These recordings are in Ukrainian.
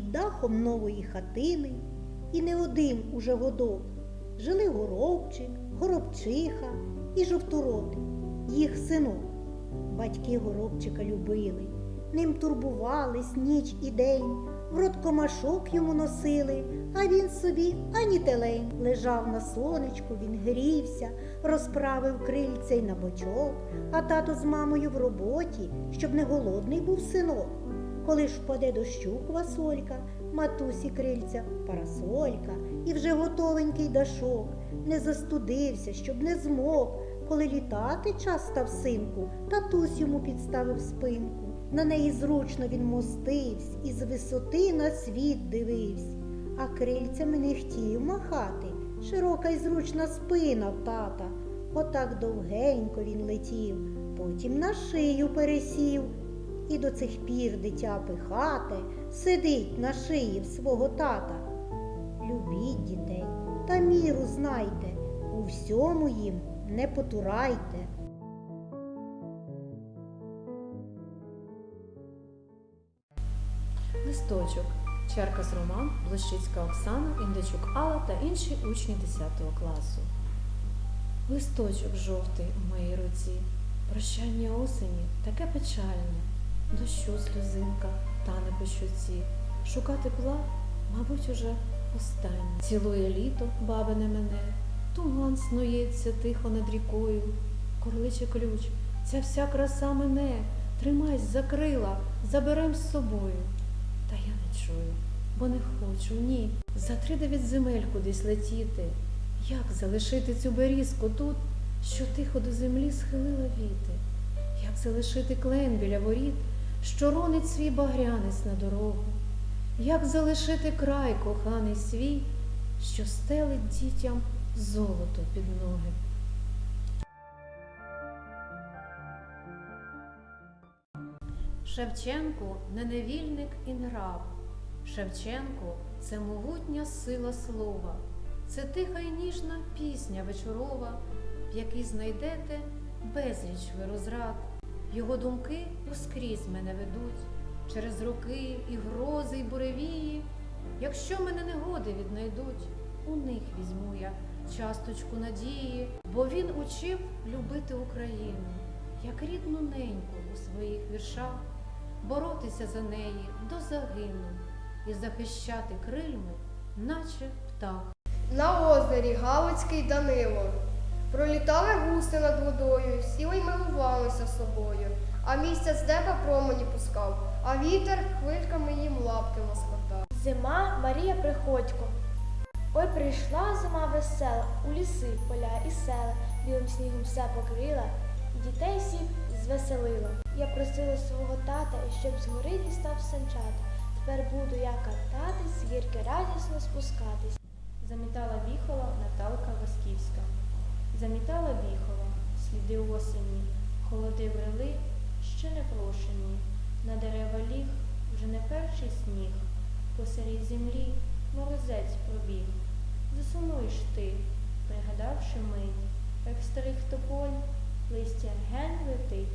дахом нової хатини, і не один уже годок. Жили горобчик, горобчиха і жовторотий, їх синок. Батьки горобчика любили, ним турбувались ніч і день, в рот комашок йому носили, а він собі ані телень. Лежав на сонечку, він грівся, розправив крильця й на бочок, а тато з мамою в роботі, щоб не голодний був синок. Коли ж впаде дощу квасолька, матусі крильця парасолька, і вже готовенький дашок, не застудився, щоб не змок, коли літати час став синку, татусь йому підставив спинку. На неї зручно він мостивсь і з висоти на світ дививсь, а крильцями не хотів махати, широка й зручна спина в тата. Отак довгенько він летів, потім на шию пересів. І до цих пір дитя пихате сидить на шиї в свого тата. Любіть дітей та міру знайте, у всьому їм не потурайте. Листочок. Черкас Роман, Блощицька Оксана, Індичук Алла та інші учні 10 класу. Листочок жовтий у моїй руці. Прощання осені таке печальне. Дощу сльозинка тане по щоці. Шука тепла, мабуть, уже останнє. Цілує літо, бабине мене, туман снується тихо над рікою. Корличе ключ, ця вся краса мене, тримайсь за крила, заберем з собою. Та я не чую, бо не хочу, ні. За три дев'ять земель кудись летіти. Як залишити цю берізку тут, що тихо до землі схилила віти? Як залишити клен біля воріт, що ронить свій багрянець на дорогу? Як залишити край коханий свій, що стелить дітям золото під ноги? Шевченко не невільник і не раб. Шевченко це могутня сила слова, це тиха й ніжна пісня вечорова, в якій знайдете безліч ви розрад. Його думки поскрізь мене ведуть через роки і грози, й буревії. Якщо мене негоди віднайдуть, у них візьму я часточку надії, бо він учив любити Україну, як рідну неньку у своїх віршах боротися за неї до загину і захищати крильми, наче птах. На озері Галицький Данило. Пролітали гуси над водою, сіли й милувалися собою, а місяць деба промені пускав, а вітер хвильками їм лапки лоскотав. Зима Марія Приходько. Ой, прийшла зима весела, у ліси, поля і села, білим снігом все покрила, і дітей всіх звеселила. Я просила свого тата, щоб з гори дістав санчата. Тепер буду я кататись, гірки радісно спускатись. Замітала. Замітала віхола, сліди осені, холоди брели, ще не прошені. На дерева ліг вже не перший сніг, по сирій землі морозець пробіг. Засумуєш ти, пригадавши мить, як старих тополь, листя ген летить.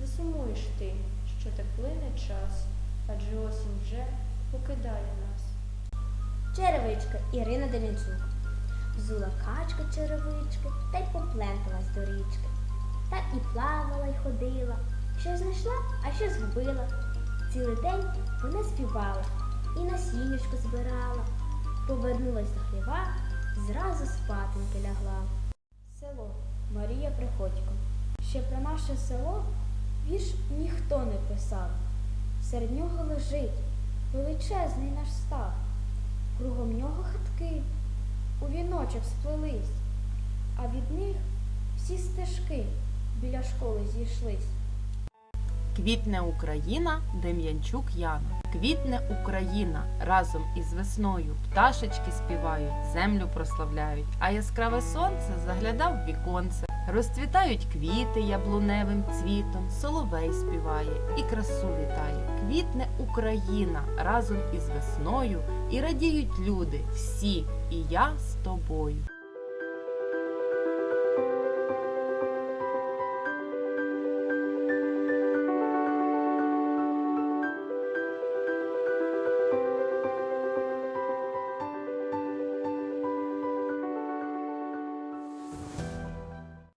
Засумуєш ти, що так плине час, адже осінь вже покидає нас. Черевичка Ірина Демінчук. Взула качка черевички та й попленталась до річки. Та і плавала, й ходила, що знайшла, а що згубила. Цілий день вона співала і на насіннячко збирала. Повернулась до хліва, зразу спатеньки лягла. Село Марія Приходько. Ще про наше село вірш ніхто не писав. Серед нього лежить величезний наш став. Кругом нього хатки віночок сплелись, а від них всі стежки біля школи зійшлись. Квітне Україна, Дем'янчук Яна. Квітне Україна разом із весною. Пташечки співають, землю прославляють, а яскраве сонце заглядав в віконце. Розцвітають квіти яблуневим цвітом, соловей співає і красу вітає. Квітне Україна разом із весною, і радіють люди всі, і я з тобою.